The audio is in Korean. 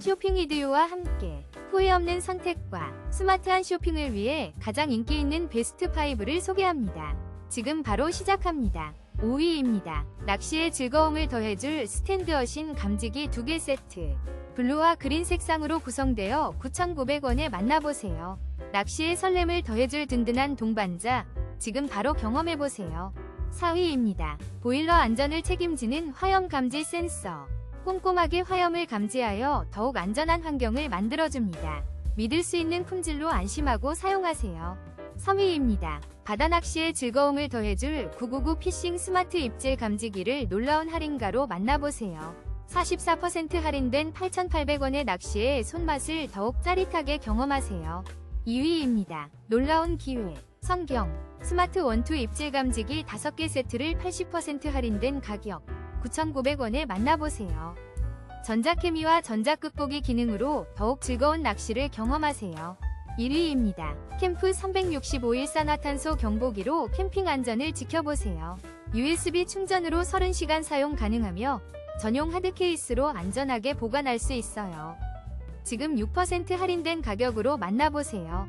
쇼핑 이디오와 함께 후회 없는 선택과 스마트한 쇼핑을 위해 가장 인기 있는 베스트 5를 소개합니다. 지금 바로 시작합니다. 5위입니다. 낚시의 즐거움을 더해줄 스탠드어신 감지기 2개 세트. 블루와 그린 색상으로 구성되어 9,900원에 만나보세요. 낚시의 설렘을 더해줄 든든한 동반자. 지금 바로 경험해보세요. 4위입니다. 보일러 안전을 책임지는 화염 감지 센서. 꼼꼼하게 화염을 감지하여 더욱 안전한 환경을 만들어줍니다. 믿을 수 있는 품질로 안심하고 사용하세요. 3위입니다. 바다 낚시의 즐거움을 더해줄 999 피싱 스마트 입질 감지기를 놀라운 할인가로 만나보세요. 44% 할인된 8,800원의 낚시의 손맛을 더욱 짜릿하게 경험하세요. 2위입니다. 놀라운 기회. 성경. 스마트 원투 입질 감지기 5개 세트를 80% 할인된 가격 9,900원에 만나보세요. 전자케미와 전자극보기 기능으로 더욱 즐거운 낚시를 경험하세요. 1위입니다. 캠프 365일 산화탄소 경보기로 캠핑 안전을 지켜보세요. USB 충전으로 30시간 사용 가능하며 전용 하드 케이스로 안전하게 보관할 수 있어요. 지금 6% 할인된 가격으로 만나보세요.